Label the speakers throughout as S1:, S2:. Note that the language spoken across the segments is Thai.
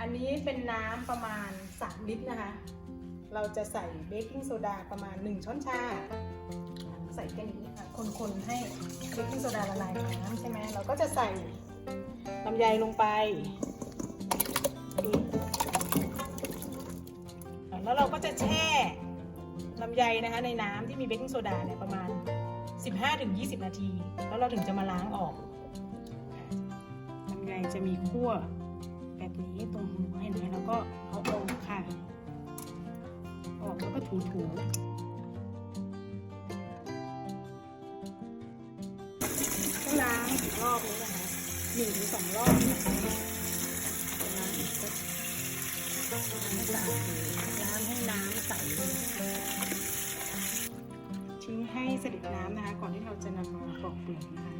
S1: อันนี้เป็นน้ำประมาณ 3 ลิตรนะคะ เราจะใส่เบกกิ้งโซดาประมาณ 1 ช้อนชา ใส่แค่นี้ค่ะคนๆให้เบกกิ้งโซดาละลายในน้ำใช่ไหมเราก็จะใส่ลำไยลงไป แล้วเราก็จะแช่ลำไยนะคะในน้ำที่มีเบกกิ้งโซดาเนี่ยประมาณ 15-20 นาที แล้วเราถึงจะมาล้างออกลำไยจะมีขั้ว แบบนี้ตรงหัวเห็นไหมแล้วก็เอาออกค่ะ ออกแล้วก็ถูๆก็ล้างอีกรอบนี้นะคะหนึ่งถึงสองรอบนะคะล้างอีกก็ล้างให้สะอาดเลยล้างให้น้ำใสทิ้งให้เสด็จน้ำนะคะ ก่อนที่เราจะนำมาปอกเปลือกนะคะ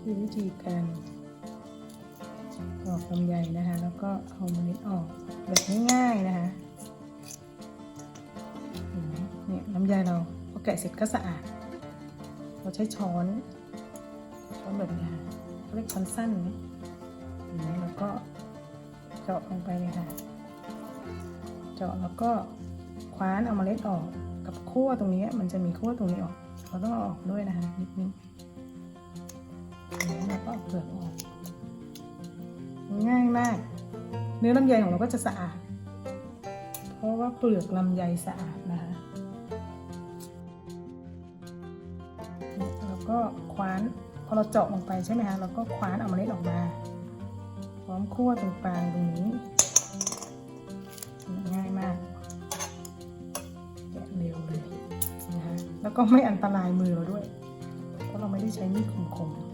S1: คือวิธีการ ปอกลำไยนะคะ แล้วก็เอาเมล็ดออกแบบง่ายๆนะคะเนี่ยลำไยเราพอแกะเสร็จก็สะอาด เราใช้ช้อนช้อนแบบนี้ค่ะเรียกช้อนสั้นนะเห็นไหมแล้วก็เจาะลงไปเลยค่ะ เจาะแล้วก็คว้านเอาเมล็ดออกกับขั้วตรงนี้มันจะมีขั้วตรงนี้ออก เราต้องเอาออกด้วยนะคะนิดนึง มาก เนื้อลำไยของเราก็จะสะอาด เพราะว่าเปลือกลำไยสะอาดนะคะแล้วก็คว้านพอเราเจาะลงไปใช่ไหมคะเราก็คว้านเอาเมล็ดออกมา พร้อมคั่วตรงกลางตรงนี้ง่ายมากแกะเร็วเลยนะคะแล้วก็ไม่อันตรายมือเราด้วย เพราะเราไม่ได้ใช้มีดคมๆ